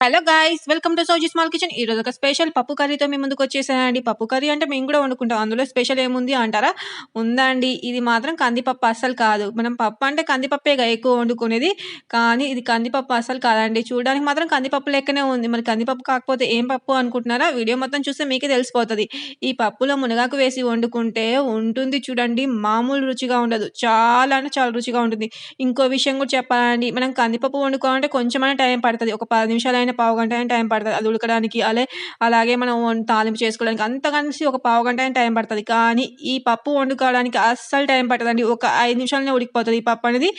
Hello guys welcome to Sowji small kitchen ఈ రోజు ఒక స్పెషల్ పప్పు కర్రీతో మీ ముందుకు వచ్చేసానండి. పప్పు కర్రీ అంటే మేము కూడా వండుకుంటాం. అందులో స్పెషల్ ఏముంది అంటారా? ఉందండి. ఇది మాత్రం కందిపప్పు అస్సలు కాదు. మనం పప్పు అంటే కందిపప్పేగా ఎక్కువ వండుకునేది. కానీ ఇది కందిపప్పు అస్సలు కాదండి. చూడడానికి మాత్రం కందిపప్పు లెక్కనే ఉంది. మరి కందిపప్పు కాకపోతే ఏం పప్పు అనుకుంటున్నారా? వీడియో మొత్తం చూస్తే మీకే తెలిసిపోతుంది. ఈ పప్పులో మునగాకు వేసి వండుకుంటే ఉంటుంది చూడండి. మామూలు రుచిగా ఉండదు. చాలా అంటే చాలా రుచిగా ఉంటుంది. ఇంకో విషయం కూడా చెప్పాలండి. మనం కందిపప్పు వండుకోవాలంటే కొంచెమైనా టైం పడుతుంది. ఒక పది నిమిషాలైనా పావు గంట అయినా టైం పడుతుంది. అది ఉడకడానికి అలే అలాగే మనం తాలింపు చేసుకోవడానికి అంత కలిసి ఒక పావు గంట అయినా టైం పడుతుంది. కానీ ఈ పప్పు వండుకోవడానికి అస్సలు టైం పట్టదండి. ఒక ఐదు నిమిషాలనే ఉడికిపోతుంది ఈ పప్పు అనేది.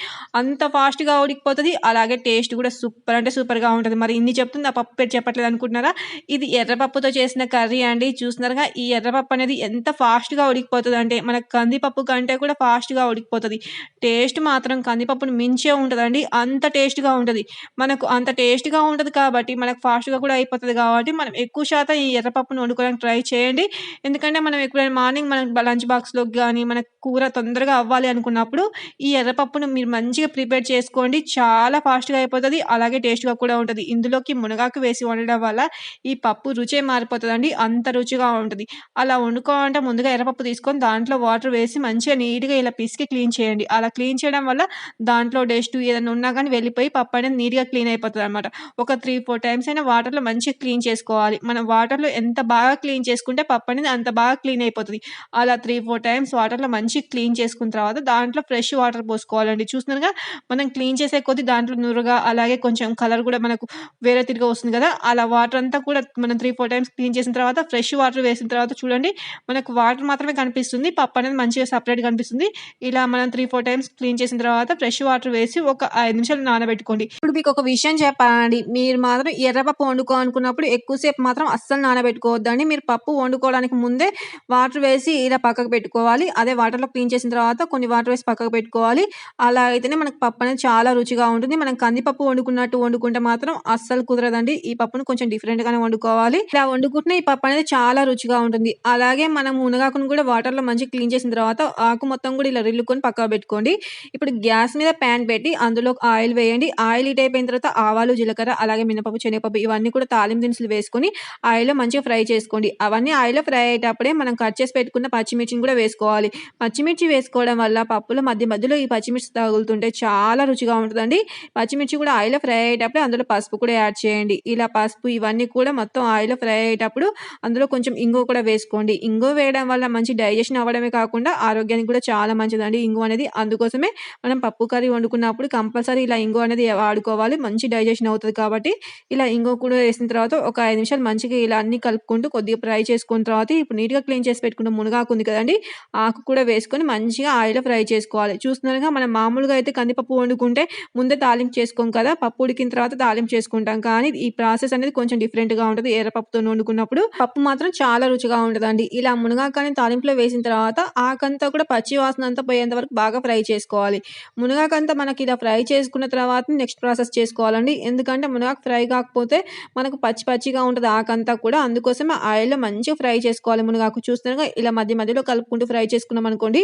అంత ఫాస్ట్గా ఉడికిపోతుంది. అలాగే టేస్ట్ కూడా సూపర్ అంటే సూపర్గా ఉంటుంది. మరి ఇన్ని చెప్తుంది. ఆ పప్పు పేరు చెప్పట్లేదు అనుకుంటున్నారా? ఇది ఎర్రపప్పుతో చేసిన కర్రీ అండి. చూస్తున్నారుగా ఈ ఎర్రపప్పు అనేది ఎంత ఫాస్ట్గా ఉడికిపోతుంది అంటే మన కందిపప్పు కంటే కూడా ఫాస్ట్గా ఉడికిపోతుంది. టేస్ట్ మాత్రం కందిపప్పును మించే ఉంటుందండి. అంత టేస్ట్గా ఉంటుంది. మనకు అంత టేస్ట్గా ఉంటుంది కాబట్టి మనకు ఫాస్ట్గా కూడా అయిపోతుంది కాబట్టి మనం ఎక్కువ శాతం ఈ ఎర్రపప్పును వండుకోవడానికి ట్రై చేయండి. ఎందుకంటే మనం ఎప్పుడైనా మార్నింగ్ మనం లంచ్ బాక్స్లోకి కానీ మన కూర తొందరగా అవ్వాలి అనుకున్నప్పుడు ఈ ఎర్రపప్పును మీరు మంచిగా ప్రిపేర్ చేసుకోండి. చాలా ఫాస్ట్గా అయిపోతుంది అలాగే టేస్ట్గా కూడా ఉంటుంది. ఇందులోకి మునగాకు వేసి వండడం వల్ల ఈ పప్పు రుచే మారిపోతుందండి అంత రుచిగా ఉంటుంది. అలా వండుకోవాలంటే ముందుగా ఎర్రపప్పు తీసుకొని దాంట్లో వాటర్ వేసి మంచిగా నీట్గా ఇలా పిసికి క్లీన్ చేయండి. అలా క్లీన్ చేయడం వల్ల దాంట్లో డస్ట్ ఏదైనా ఉన్నా కానీ వెళ్ళిపోయి పప్పు అనేది నీట్గా క్లీన్ అయిపోతుంది అనమాట ఒక త్రీ ఫోర్ టైమ్స్ అయినా వాటర్లో మంచిగా క్లీన్ చేసుకోవాలి. మనం వాటర్లో ఎంత బాగా క్లీన్ చేసుకుంటే పప్పు అనేది అంత బాగా క్లీన్ అయిపోతుంది. అలా త్రీ ఫోర్ టైమ్స్ వాటర్లో మంచిగా క్లీన్ చేసుకున్న తర్వాత దాంట్లో ఫ్రెష్ వాటర్ పోసుకోవాలండి. చూస్తున్నారుగా మనం క్లీన్ చేసే కొద్ది దాంట్లో నురుగా అలాగే కొంచెం కలర్ కూడా మనకు వేరే తిరిగి వస్తుంది కదా అలా వాటర్ అంతా కూడా మనం త్రీ ఫోర్ టైమ్స్ క్లీన్ చేసిన తర్వాత ఫ్రెష్ వాటర్ వేసిన తర్వాత చూడండి మనకు వాటర్ మాత్రమే కనిపిస్తుంది. పప్పు అనేది మంచిగా సపరేట్ కనిపిస్తుంది. ఇలా మనం త్రీ ఫోర్ టైమ్స్ క్లీన్ చేసిన తర్వాత ఫ్రెష్ వాటర్ వేసి ఒక ఐదు నిమిషాలు నానబెట్టుకోండి. ఇప్పుడు మీకు ఒక విషయం చెప్పాలండి. మీరు మాత్రం ఎర్రపప్పు వండుకో అనుకున్నప్పుడు ఎక్కువసేపు మాత్రం అస్సలు నానబెట్టుకోవద్దండి. మీరు పప్పు వండుకోవడానికి ముందే వాటర్ వేసి ఇలా పక్కకు పెట్టుకోవాలి. అదే వాటర్లో క్లీన్ చేసిన తర్వాత కొన్ని వాటర్ వేసి పక్కకు పెట్టుకోవాలి. అలా అయితేనే మనకు పప్పు అనేది చాలా రుచిగా ఉంటుంది. మనం కందిపప్పు వండుకున్నట్టు వండుకుంటే మాత్రం అస్సలు కుదరదండి. ఈ పప్పును కొంచెం డిఫరెంట్గానే వండుకోవాలి. ఇలా వండుకుంటే ఈ పప్పు అనేది చాలా రుచిగా ఉంటుంది. అలాగే మనం మునగాకును కూడా వాటర్లో క్లీన్ చేసిన తర్వాత ఆకు మొత్తం కూడా ఇలా రిల్లుకొని పక్కకు పెట్టుకోండి. ఇప్పుడు గ్యాస్ మీద ప్యాన్ పెట్టి అందులో ఆయిల్ వేయండి. ఆయిల్ హీట్ అయిపోయిన తర్వాత ఆవాలు జీలకర్ర అలాగే మినపప్పు శనగపప్పు ఇవన్నీ కూడా తాలింపు దినుసులు వేసుకొని ఆయిల్లో మంచిగా ఫ్రై చేసుకోండి. అవన్నీ ఆయిల్లో ఫ్రై అయ్యేటప్పుడే మనం కట్ చేసి పెట్టుకున్న పచ్చిమిర్చిని కూడా వేసుకోవాలి. పచ్చిమిర్చి వేసుకోవడం వల్ల పప్పులో మధ్య మధ్యలో ఈ పచ్చిమిర్చి తగులుతుంటే చాలా రుచిగా ఉంటుందండి. పచ్చిమిర్చి కూడా ఆయిల్లో ఫ్రై అయ్యేటప్పుడే అందులో పసుపు కూడా యాడ్ చేయండి. ఇలా పసుపు ఇవన్నీ కూడా మొత్తం ఆయిల్లో ఫ్రై అయ్యేటప్పుడు అందులో కొంచెం ఇంగు కూడా వేసుకోండి. ఇంగు వేయడం వల్ల మంచి డైజెషన్ అవ్వడమే కాకుండా ఆరోగ్యానికి కూడా చాలా మంచిదండి ఇంగు అనేది. అందుకోసమే మనం పప్పు కర్రీ వండుకున్నప్పుడు కంపల్సరీ ఇలా ఇంగు అనేది వాడుకోవాలి. మంచి డైజెషన్ అవుతుంది కాబట్టి ఇలా ఇంకో కూడా వేసిన తర్వాత ఒక ఐదు నిమిషాలు మంచిగా ఇలా అన్ని కలుపుకుంటూ కొద్దిగా ఫ్రై చేసుకున్న తర్వాత ఇప్పుడు నీట్గా క్లీన్ చేసి పెట్టుకున్న మునగాకు ఉంది కదండి ఆకు కూడా వేసుకొని మంచిగా ఆయిల్ ఫ్రై చేసుకోవాలి. చూస్తున్నారుగా మనం మామూలుగా అయితే కందిపప్పు వండుకుంటే ముందే తాలింపు చేసుకోం కదా పప్పు ఉడికిన తర్వాత తాలింపు చేసుకుంటాం. కానీ ఈ ప్రాసెస్ అనేది కొంచెం డిఫరెంట్గా ఉంటుంది. ఎర్రపప్పుతో వండుకున్నప్పుడు పప్పు మాత్రం చాలా రుచిగా ఉంటుందండి. ఇలా మునగాకని తాలింపులో వేసిన తర్వాత ఆకంతా కూడా పచ్చి వాసన అంతా పోయేంత వరకు బాగా ఫ్రై చేసుకోవాలి. మునగాకంతా మనకి ఇలా ఫ్రై చేసుకున్న తర్వాత నెక్స్ట్ ప్రాసెస్ చేసుకోవాలండి. ఎందుకంటే మునగాకు ఫ్రై కాకపోతే మనకు పచ్చి పచ్చిగా ఉంటుంది ఆకంతా కూడా. అందుకోసం ఆయిల్లో మంచిగా ఫ్రై చేసుకోవాలి మునగాకు. చూస్తున్నాగా ఇలా మధ్య మధ్యలో కలుపుకుంటూ ఫ్రై చేసుకున్నాం అనుకోండి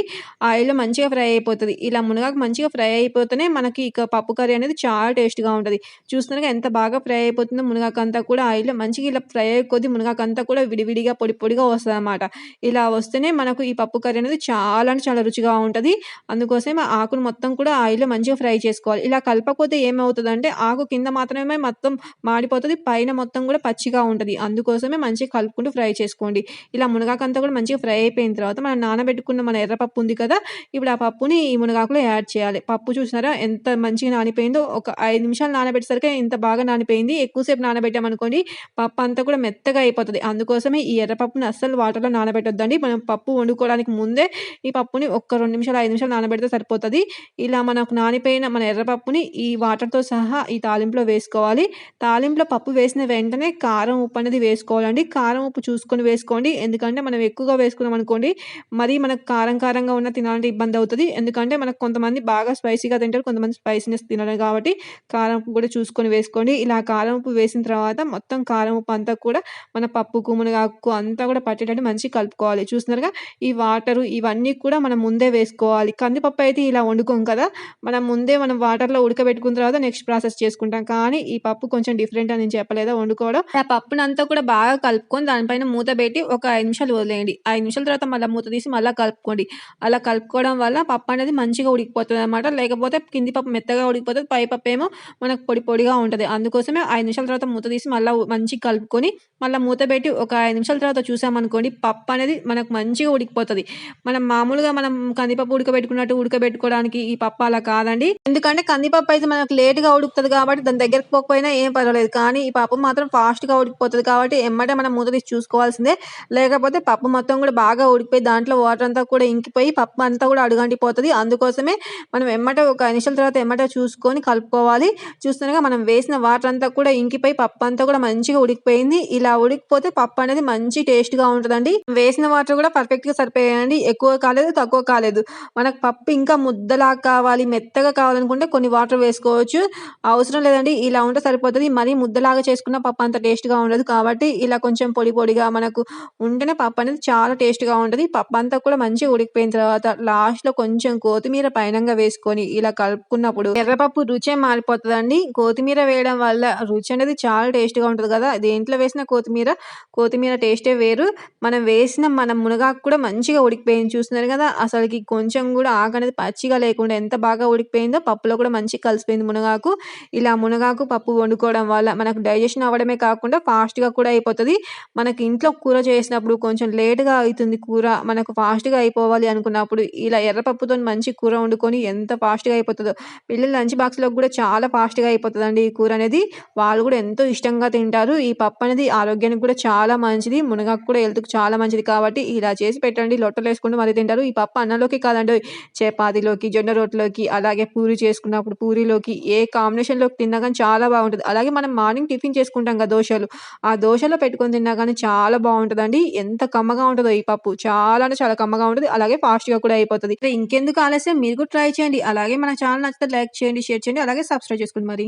ఆయిల్లో మంచిగా ఫ్రై అయిపోతుంది. ఇలా మునగాకు మంచిగా ఫ్రై అయిపోతేనే మనకి ఇక పప్పు కర్రీ అనేది చాలా టేస్ట్గా ఉంటుంది. చూస్తున్నాగా ఎంత బాగా ఫ్రై అయిపోతుందో మునగాకు అంతా కూడా ఆయిల్లో మంచిగా ఇలా ఫ్రై అయ్యే కొద్దీ మునగాకు అంతా కూడా విడివిడిగా పొడి పొడిగా వస్తుంది అన్నమాట ఇలా వస్తేనే మనకు ఈ పప్పు కర్రీ అనేది చాలా అంటే చాలా రుచిగా ఉంటుంది. అందుకోసం ఆకును మొత్తం కూడా ఆయిల్లో మంచిగా ఫ్రై చేసుకోవాలి. ఇలా కలపకపోతే ఏమవుతుందంటే ఆకు కింద మాత్రమే మొత్తం మాడిపోతుంది పైన మొత్తం కూడా పచ్చిగా ఉంటుంది. అందుకోసమే మంచిగా కలుపుకుంటూ ఫ్రై చేసుకోండి. ఇలా మునగాకంతా కూడా మంచిగా ఫ్రై అయిపోయిన తర్వాత మనం నానబెట్టుకున్న మన ఎర్రపప్పు ఉంది కదా ఇప్పుడు ఆ పప్పుని ఈ మునగాకులో యాడ్ చేయాలి. పప్పు చూసినారా? ఎంత మంచిగా నానిపోయిందో ఒక ఐదు నిమిషాలు నానబెట్టేసరికి ఇంత బాగా నానిపోయింది. ఎక్కువసేపు నానబెట్టామనుకోండి పప్పు అంతా కూడా మెత్తగా అయిపోతుంది. అందుకోసమే ఈ ఎర్రపప్పుని అస్సలు వాటర్లో నానబెట్టొద్దండి. మనం పప్పు వండుకోవడానికి ముందే ఈ పప్పుని ఒక్క రెండు నిమిషాలు ఐదు నిమిషాలు నానబెడితే సరిపోతుంది. ఇలా మనకు నానిపోయిన మన ఎర్రపప్పుని ఈ వాటర్తో సహా ఈ తాలింపులో వేసుకోవాలి. తాలింపులో పప్పు వేసిన వెంటనే కారం ఉప్పు అనేది వేసుకోవాలండి. కారం ఉప్పు చూసుకొని వేసుకోండి. ఎందుకంటే మనం ఎక్కువగా వేసుకున్నాం అనుకోండి మరీ మనకు కారం కారంగా ఉన్న తినాలంటే ఇబ్బంది అవుతుంది. ఎందుకంటే మనకు కొంతమంది బాగా స్పైసీగా తింటారు కొంతమంది స్పైసీనెస్ తినరు కాబట్టి కారం ఉప్పు కూడా చూసుకొని వేసుకోండి. ఇలా కారం ఉప్పు వేసిన తర్వాత మొత్తం కారం ఉప్పు అంతా కూడా మన పప్పుకు మునగాకు అంతా కూడా పట్టేటట్టు మంచిగా కలుపుకోవాలి. చూస్తున్నారుగా ఈ వాటరు ఇవన్నీ కూడా మనం ముందే వేసుకోవాలి. కందిపప్పు అయితే ఇలా వండుకోం కదా మనం ముందే మనం వాటర్లో ఉడకబెట్టుకున్న తర్వాత నెక్స్ట్ ప్రాసెస్ చేసుకుంటాం. కానీ ఈ పప్పు కొంచెం కొంచెం డిఫరెంట్ అని నేను చెప్పలేదా వండుకోవడం. ఆ పప్పునంతా కూడా బాగా కలుపుకొని దానిపైన మూత పెట్టి ఒక ఐదు నిమిషాలు వదిలేయండి. ఐదు నిమిషాల తర్వాత మళ్ళీ మూత తీసి మళ్ళీ కలుపుకోండి. అలా కలుపుకోవడం వల్ల పప్పు అనేది మంచిగా ఉడికిపోతుంది అనమాట లేకపోతే కింది పప్పు మెత్తగా ఉడికిపోతుంది పై పప్పు ఏమో మనకు పొడి పొడిగా ఉంటుంది అందుకోసమే ఐదు నిమిషాల తర్వాత మూత తీసి మళ్ళీ మంచిగా కలుపుకొని మళ్ళీ మూత పెట్టి ఒక ఐదు నిమిషాల తర్వాత చూసామనుకోండి పప్పు అనేది మనకు మంచిగా ఉడికిపోతుంది మనం మామూలుగా మనం కందిపప్పు ఉడకబెట్టుకున్నట్టు ఉడకబెట్టుకోవడానికి ఈ పప్పు అలా కాదండి. ఎందుకంటే కందిపప్పు అయితే మనకు లేట్‌గా ఉడుకుతుంది కాబట్టి దాని దగ్గరకు పోకపోయినా ఏం పర్వాలేదు. కానీ ఈ పప్పు మాత్రం ఫాస్ట్‌గా ఉడికిపోతుంది కాబట్టి ఎమ్మటే మనం మూత తీసి చూసుకోవాల్సిందే. లేకపోతే పప్పు మొత్తం కూడా బాగా ఉడికిపోయి దాంట్లో వాటర్ అంతా కూడా ఇంకిపోయి పప్పు అంతా కూడా అడుగంటిపోతుంది అందుకోసమే మనం ఎమ్మట ఒక నిమిషాల తర్వాత ఎమ్మట చూసుకొని కలుపుకోవాలి. చూస్తుండగా మనం వేసిన వాటర్ అంతా కూడా ఇంకిపోయి పప్పు అంతా కూడా మంచిగా ఉడికిపోయింది. ఇలా ఉడికిపోతే పప్పు అనేది మంచి టేస్ట్‌గా ఉంటదండి. వేసిన వాటర్ కూడా పర్ఫెక్ట్‌గా సరిపోయాయండి. ఎక్కువ కాలేదు, తక్కువ కాలేదు. మనకు పప్పు ఇంకా ముద్దలా కావాలి, మెత్తగా కావాలనుకుంటే కొన్ని వాటర్ వేసుకోవచ్చు. అవసరం లేదండి. ఇలా ఉంటే సరిపోతుంది మరీ ముద్దలాగా చేసుకున్న పప్పు అంత టేస్ట్‌గా ఉండదు. కాబట్టి ఇలా కొంచెం పొడి పొడిగా మనకు ఉంటేనే పప్పు అనేది చాలా టేస్ట్‌గా ఉంటుంది పప్పు అంతా కూడా మంచిగా ఉడికిపోయిన తర్వాత లాస్ట్‌లో కొంచెం కొత్తిమీర పైనంగా వేసుకొని ఇలా కలుపుకున్నప్పుడు ఎర్రపప్పు రుచే మారిపోతుందండి కొత్తిమీర వేయడం వల్ల రుచి అనేది చాలా టేస్ట్‌గా ఉంటది కదా! దేంట్లో వేసిన కొత్తిమీర, కొత్తిమీర టేస్టే వేరు. మనం వేసిన మన మునగాకు కూడా మంచిగా ఉడికిపోయింది చూస్తున్నారు కదా! అసలుకి కొంచెం కూడా ఆకు అనేది పచ్చిగా లేకుండా ఎంత బాగా ఉడికిపోయిందో పప్పులో కూడా మంచిగా కలిసిపోయింది మునగాకు. ఇలా మునగాకు పప్పు వండుకోవడం వల్ల మనకు డైజెషన్ అవ్వడమే కాకుండా ఫాస్ట్‌గా కూడా అయిపోతుంది మనకి ఇంట్లో కూర చేసినప్పుడు కొంచెం లేట్‌గా అవుతుంది కూర. మనకు ఫాస్ట్‌గా అయిపోవాలి అనుకున్నప్పుడు ఇలా ఎర్రపప్పుతోని మంచి కూర వండుకొని ఎంత ఫాస్ట్‌గా అయిపోతుందో పిల్లల లంచ్ బాక్స్‌లోకి కూడా చాలా ఫాస్ట్‌గా అయిపోతుందండి ఈ కూర అనేది. వాళ్ళు కూడా ఎంతో ఇష్టంగా తింటారు. ఈ పప్పు అనేది ఆరోగ్యానికి కూడా చాలా మంచిది. మునగాకు కూడా హెల్త్‌కి చాలా మంచిది కాబట్టి ఇలా చేసి పెట్టండి. లొట్టలు వేసుకుంటూ మరీ తింటారు. ఈ పప్పు అన్నంలోకి కాదండి చపాతీలోకి, జొన్న రొట్టెలోకి, అలాగే పూరి చేసుకున్నప్పుడు పూరీలోకి ఏ కాంబినేషన్‌లోకి తిన్నా కానీ చాలా బాగుంటుంది అలాగే మనం మార్నింగ్ టిఫిన్ చేసుకుంటాం కదా దోశలు ఆ దోశలో పెట్టుకొని తిన్నా కానీ చాలా బాగుంటదండి. ఎంత కమ్మగా ఉంటుందో ఈ పప్పు. చాలా అంటే చాలా కమ్మగా ఉంటది. అలాగే ఫాస్ట్‌గా కూడా అయిపోతుంది ఇంకెందుకు ఆలస్యం మీరు కూడా ట్రై చేయండి. అలాగే మన ఛానల్ నచ్చితే లైక్ చేయండి, షేర్ చేయండి. అలాగే సబ్స్క్రైబ్ చేసుకోండి మరి.